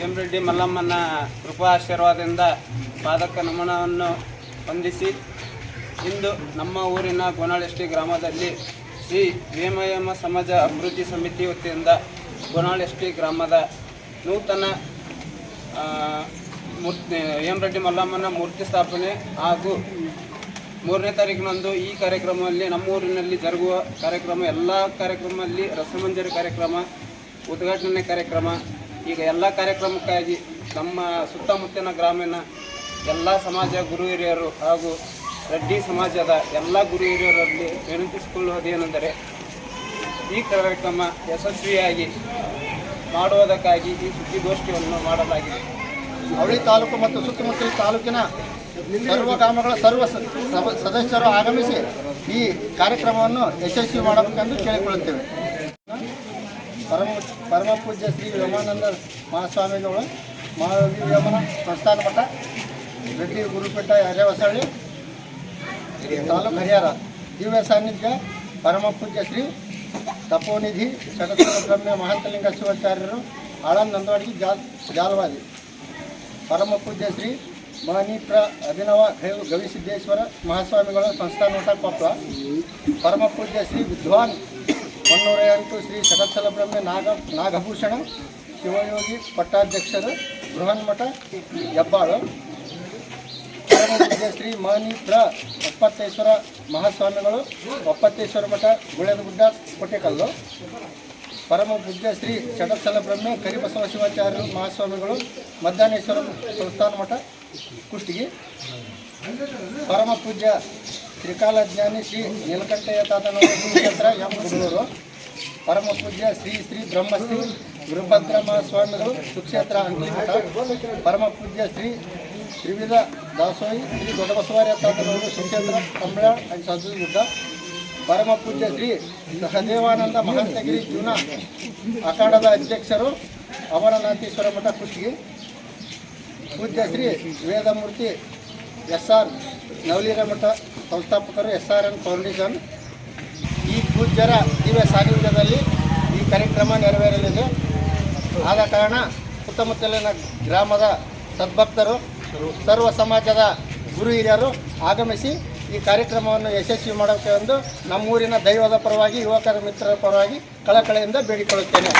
ಹೇಮರೆಡ್ಡಿ ಮಲ್ಲಮ್ಮನ ಕೃಪಾ ಆಶೀರ್ವಾದದಿಂದ ಪಾದಕ ನಮನವನ್ನು ಹೊಂದಿಸಿ ಇಂದು ನಮ್ಮ ಊರಿನ ಗೋನಾಳೆಷ್ಟಿ ಗ್ರಾಮದಲ್ಲಿ ಶ್ರೀ ವೇಮಯಮ ಸಮಾಜ ಅಭಿವೃದ್ಧಿ ಸಮಿತಿ ವತಿಯಿಂದ ಗೋನಾಳೆಷ್ಟಿ ಗ್ರಾಮದ ನೂತನ ಮೂರ್ತಿ ಹೇಮರೆಡ್ಡಿ ಮಲ್ಲಮ್ಮನ ಮೂರ್ತಿ ಸ್ಥಾಪನೆ ಹಾಗೂ ಮೂರನೇ ತಾರೀಕಿನಂದು ಈ ಕಾರ್ಯಕ್ರಮದಲ್ಲಿ ನಮ್ಮ ಊರಿನಲ್ಲಿ ಜರುಗುವ ಕಾರ್ಯಕ್ರಮ, ಎಲ್ಲ ಕಾರ್ಯಕ್ರಮದಲ್ಲಿ ರಸಮಂಜರಿ ಕಾರ್ಯಕ್ರಮ, ಉದ್ಘಾಟನೆ ಕಾರ್ಯಕ್ರಮ ಈಗ ಎಲ್ಲ ಕಾರ್ಯಕ್ರಮಕ್ಕಾಗಿ ನಮ್ಮ ಸುತ್ತಮುತ್ತಿನ ಗ್ರಾಮೀಣ ಎಲ್ಲ ಸಮಾಜ ಗುರು ಹಿರಿಯರು ಹಾಗೂ ರೆಡ್ಡಿ ಸಮಾಜದ ಎಲ್ಲ ಗುರು ಹಿರಿಯರಲ್ಲಿ ವಿನಂತಿಸಿಕೊಳ್ಳುವುದೇನೆಂದರೆ ಈ ಕಾರ್ಯಕ್ರಮ ಯಶಸ್ವಿಯಾಗಿ ಮಾಡುವುದಕ್ಕಾಗಿ ಈ ಸುದ್ದಿಗೋಷ್ಠಿಯನ್ನು ಮಾಡಲಾಗಿದೆ. ಅವಳಿ ತಾಲೂಕು ಮತ್ತು ಸುತ್ತಮುತ್ತಲ ತಾಲೂಕಿನ ಸರ್ವ ಗ್ರಾಮಗಳ ಸರ್ವ ಸದಸ್ಯರು ಆಗಮಿಸಿ ಈ ಕಾರ್ಯಕ್ರಮವನ್ನು ಯಶಸ್ವಿ ಮಾಡಬೇಕೆಂದು ಕೇಳಿಕೊಳ್ಳುತ್ತೇವೆ. ಪರಮ ಪರಮ ಪೂಜ್ಯ ಶ್ರೀ ವ್ಯೋಮಾನಂದ ಮಹಾಸ್ವಾಮಿಗಳು ಮಹಾಯೋಗಿ ವ್ಯೋಮನ ಸಂಸ್ಥಾನ ಮಠ ರೆಡ್ಡಿ ಗುರುಪೇಟ ಹರೇವಸಳ್ಳಿ ತಾಲೂಕು ಹರಿಹರ ದಿವ್ಯ ಸಾನ್ನಿಧ್ಯ ಪರಮ ಪೂಜ್ಯ ಶ್ರೀ ತಪೋನಿಧಿ ಷಡಕ್ಷರ ಬ್ರಹ್ಮ ಮಹಾಂತಲಿಂಗ ಶಿವಾಚಾರ್ಯರು ಆಳಂದ್ ನಂದವಾಡಿ ಜಾಲ್ ಜಾಲವಾದಿ ಪರಮ ಪೂಜ್ಯ ಶ್ರೀ ಮಹನೀಪ್ರ ಅಭಿನವ ಗವಿ ಗವಿಸಿದ್ದೇಶ್ವರ ಮಹಾಸ್ವಾಮಿಗಳ ಸಂಸ್ಥಾನ ಮಠ ಕೊಪ್ಪಳ ಪರಮ ಪೂಜ್ಯ ಶ್ರೀ ವಿದ್ವಾನ್ ಮುನ್ನೂರ ಎಂಟು ಶ್ರೀ ಬ್ರಹ್ಮ ನಾಗ ನಾಗಭೂಷಣ, ಶಿವಯೋಗಿ, ಪಟ್ಟಾಧ್ಯಕ್ಷರು, ಬೃಹನ್ಮಠ, ಹೆಬ್ಬಾಳು. ಶ್ರೀ ಮಾನಿ ಮಹನೀಪ್ರ ಒಪ್ಪತ್ತೇಶ್ವರ ಮಹಾಸ್ವಾಮಿಗಳು ಒಪ್ಪತ್ತೇಶ್ವರ ಮಠ ಗುಳೆದಗುಡ್ಡ ಕೋಟೆಕಲ್ಲು. ಪರಮ ಪೂಜ್ಯ ಶ್ರೀ ಶಕತ್ಸಲ ಬ್ರಹ್ಮೆ ಕರಿಬಸವ ಶಿವಾಚಾರ್ಯರು ಮಹಾಸ್ವಾಮಿಗಳು, ಮಧ್ಯಾಹ್ನೇಶ್ವರ ಸಂಸ್ಥಾನ ಮಠ ಕುಷ್ಟಗಿ. ಪರಮ ಪೂಜ್ಯ ತ್ರಿಕಾಲ ಜ್ಞಾನಿ ಶ್ರೀ ನೀಲಕಂಠಯ್ಯ ತಾತನವರ ಕ್ಷೇತ್ರ ಎಂ. ಗುಡೂರು ಪರಮ ಪೂಜ್ಯ ಶ್ರೀ ಶ್ರೀ ಬ್ರಹ್ಮಶ್ರೀ ವೀರಭದ್ರ ಸ್ವಾಮಿಗಳು ಸುಕ್ಷೇತ್ರ ಅಂಕಿಮಠ. ಪರಮ ಪೂಜ್ಯ ಶ್ರೀ ತ್ರಿವಿಧ ದಾಸೋಹಿ ಶ್ರೀ ದೊಡ್ಡಬಸವಾರ್ಯ ತಾತನವರು ಸುಕ್ಷೇತ್ರ ಕಂಬಳ ಅಂಡ್ ಸಜ್ಜುಗುಡ್ಡ ಪರಮ ಪೂಜ್ಯ ಶ್ರೀ ಸಹದೇವಾನಂದ ಮಹಾಂತಗಿರಿ ಜೂನ ಅಖಾಡದ ಅಧ್ಯಕ್ಷರು ಅಮರನಾಥೇಶ್ವರ ಮಠ ಕುಟ್ಟಿಗೆ ಪೂಜ್ಯ ಶ್ರೀ ವೇದಮೂರ್ತಿ ಎಸ್ ಆರ್ ನವಲೀರಮಠ ಸಂಸ್ಥಾಪಕರು ಎಸ್ ಆರ್ ಎನ್ ಫೌಂಡೇಶನ್. ಈ ಪೂಜ್ಯರ ದಿವ್ಯ ಸಾನ್ನಿಧ್ಯದಲ್ಲಿ ಈ ಕಾರ್ಯಕ್ರಮ ನೆರವೇರಲಿದೆ. ಆದ ಕಾರಣ ಸುತ್ತಮುತ್ತಲಿನ ಗ್ರಾಮದ ಸದ್ಭಕ್ತರು, ಸರ್ವ ಸಮಾಜದ ಗುರು ಹಿರಿಯರು ಆಗಮಿಸಿ ಈ ಕಾರ್ಯಕ್ರಮವನ್ನು ಯಶಸ್ವಿ ಮಾಡಬೇಕೆಂದು ನಮ್ಮೂರಿನ ದೈವದ ಪರವಾಗಿ, ಯುವಕರ ಮಿತ್ರರ ಪರವಾಗಿ ಕಳಕಳೆಯಿಂದ ಬೇಡಿಕೊಳ್ಳುತ್ತೇನೆ.